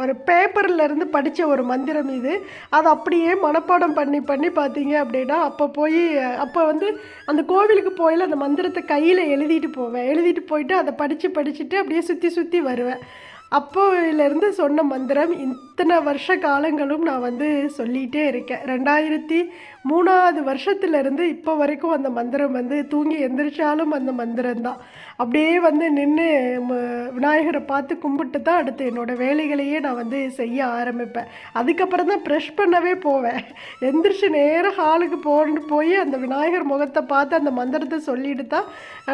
ஒரு பேப்பர்லேருந்து படித்த ஒரு மந்திரம் இது. அதை அப்படியே மனப்பாடம் பண்ணி பண்ணி பார்த்தீங்க அப்படின்னா அப்போ போய் அப்போ வந்து அந்த கோவிலுக்கு போயில் அந்த மந்திரத்தை கையில் எழுதிட்டு போவேன். எழுதிட்டு போயிட்டு அதை படித்து படிச்சுட்டு அப்படியே சுற்றி சுற்றி வருவேன். அப்போலேருந்து சொன்ன மந்திரம் இத்தனை வருஷ காலங்களும் நான் வந்து சொல்லிகிட்டே இருக்கேன். ரெண்டாயிரத்தி மூணாவது வருஷத்துலேருந்து இப்போ வரைக்கும் அந்த மந்திரம் வந்து தூங்கி எந்திரிச்சாலும் அந்த மந்திரம் தான் அப்படியே வந்து நின்று விநாயகரை பார்த்து கும்பிட்டு தான் அடுத்து என்னோடய வேலைகளையே நான் வந்து செய்ய ஆரம்பிப்பேன். அதுக்கப்புறம் தான் ப்ரெஷ் பண்ணவே போவேன். எந்திரிச்சு நேராக ஹாலுக்கு போன்னு போய் அந்த விநாயகர் முகத்தை பார்த்து அந்த மந்திரத்தை சொல்லிட்டு தான்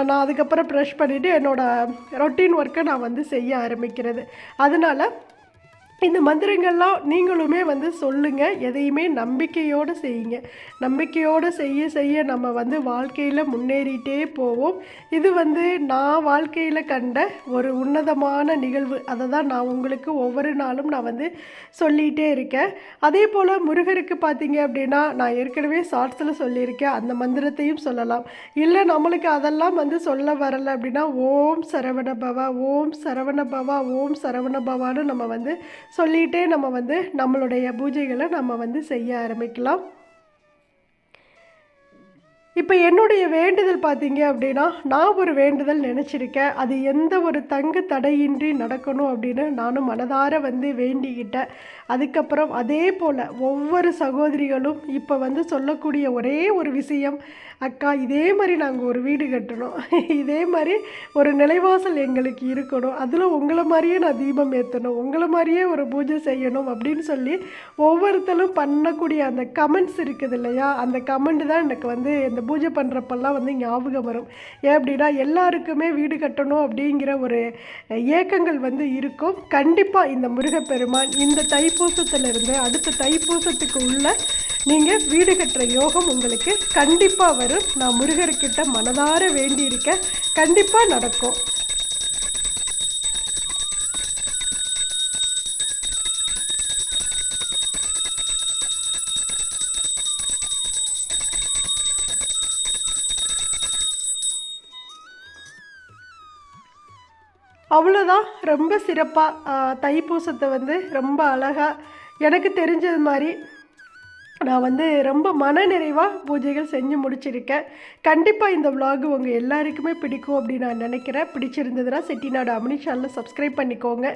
நான் அதுக்கப்புறம் ப்ரெஷ் பண்ணிவிட்டு என்னோடய ரொட்டீன் ஒர்க்கை நான் வந்து செய்ய ஆரம்பிக்கிறது. அதனால் இந்த மந்திரங்கள்லாம் நீங்களுமே வந்து சொல்லுங்கள் எதையுமே நம்பிக்கையோடு செய்யுங்க. நம்பிக்கையோடு செய்ய செய்ய நம்ம வந்து வாழ்க்கையில் முன்னேறிட்டே போவோம். இது வந்து நான் வாழ்க்கையில் கண்ட ஒரு உன்னதமான நிகழ்வு. அதை தான் நான் உங்களுக்கு ஒவ்வொரு நாளும் நான் வந்து சொல்லிகிட்டே இருக்கேன். அதே போல் முருகருக்கு பார்த்தீங்க அப்படின்னா நான் ஏற்கனவே ஷார்ட்ஸில் சொல்லியிருக்கேன். அந்த மந்திரத்தையும் சொல்லலாம். இல்லை நம்மளுக்கு அதெல்லாம் வந்து சொல்ல வரலை அப்படின்னா ஓம் சரவண பவா ஓம் சரவண பவா ஓம் சரவண பவான்னு நம்ம வந்து சொல்லிகிட்டே நம்ம வந்து நம்மளுடைய பூஜைகளை நம்ம வந்து செய்ய ஆரம்பிக்கலாம். இப்போ என்னுடைய வேண்டுதல் பார்த்தீங்க அப்படின்னா நான் ஒரு வேண்டுதல் நினச்சிருக்கேன். அது எந்த ஒரு தங்கு தடையின்றி நடக்கணும் அப்படின்னு நானும் மனதார வந்து வேண்டிக்கிட்டேன். அதுக்கப்புறம் அதே போல் ஒவ்வொரு சகோதரிகளும் இப்போ வந்து சொல்லக்கூடிய ஒரே ஒரு விஷயம் அக்கா இதே மாதிரி நாங்கள் ஒரு வீடு கட்டணும். இதே மாதிரி ஒரு நிலைவாசல் எங்களுக்கு இருக்கணும். அதில் உங்களை மாதிரியே நான் தீபம் ஏற்றணும் உங்களை மாதிரியே ஒரு பூஜை செய்யணும் அப்படின்னு சொல்லி ஒவ்வொருத்தரும் பண்ணக்கூடிய அந்த கமெண்ட்ஸ் இருக்குது இல்லையா? அந்த கமெண்ட் தான் எனக்கு வந்து இந்த பூஜை பண்ணுறப்பெல்லாம் வந்து ஞாபகம் வரும். ஏன் அப்படின்னா எல்லாருக்குமே வீடு கட்டணும் அப்படிங்கிற ஒரு ஏக்கங்கள் வந்து இருக்கும். கண்டிப்பாக இந்த முருகப்பெருமான் இந்த தைப்பூசத்திலிருந்து அடுத்த தைப்பூசத்துக்கு உள்ள நீங்கள் வீடு கட்டுற யோகம் உங்களுக்கு கண்டிப்பாக வரும். நான் முருகர்கிட்ட மனதார வேண்டியிருக்கேன் கண்டிப்பாக நடக்கும். அவ்வளோதான் ரொம்ப சிறப்பாக தைப்பூசத்தை வந்து ரொம்ப அழகாக எனக்கு தெரிஞ்சது மாதிரி நான் வந்து ரொம்ப மனநிறைவாக பூஜைகள் செஞ்சு முடிச்சிருக்கேன். கண்டிப்பாக இந்த விலாகு உங்கள் எல்லாருக்குமே பிடிக்கும் அப்படின்னு நான் நினைக்கிறேன். பிடிச்சிருந்ததுன்னா செட்டிநாடு அமினி சேனலை சப்ஸ்கிரைப் பண்ணிக்கோங்க.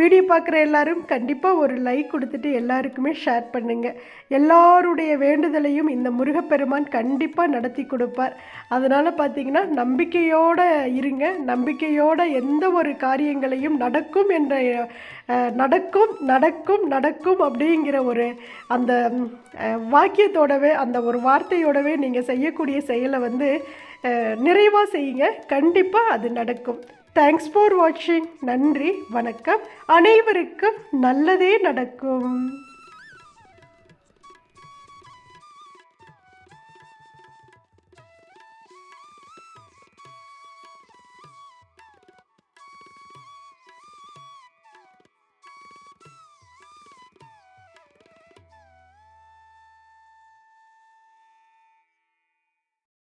வீடியோ பார்க்குற எல்லாரும் கண்டிப்பாக ஒரு லைக் கொடுத்துட்டு எல்லாருக்குமே ஷேர் பண்ணுங்கள் எல்லாருடைய வேண்டுதலையும் இந்த முருகப்பெருமான் கண்டிப்பாக நடத்தி கொடுப்பார். அதனால் பார்த்தீங்கன்னா நம்பிக்கையோடு இருங்க. நம்பிக்கையோடு எந்த ஒரு காரியங்களையும் நடக்கும் என்ற நடக்கும் நடக்கும் நடக்கும் அப்படிங்கிற ஒரு அந்த வாக்கியத்தோடவே அந்த ஒரு வார்த்தையோடவே நீங்கள் செய்யக்கூடிய செயலை வந்து நிறைவாக செய்யுங்க. கண்டிப்பாக அது நடக்கும். தேங்க்ஸ் ஃபார் வாட்சிங் நன்றி வணக்கம். அனைவருக்கும் நல்லதே நடக்கும்.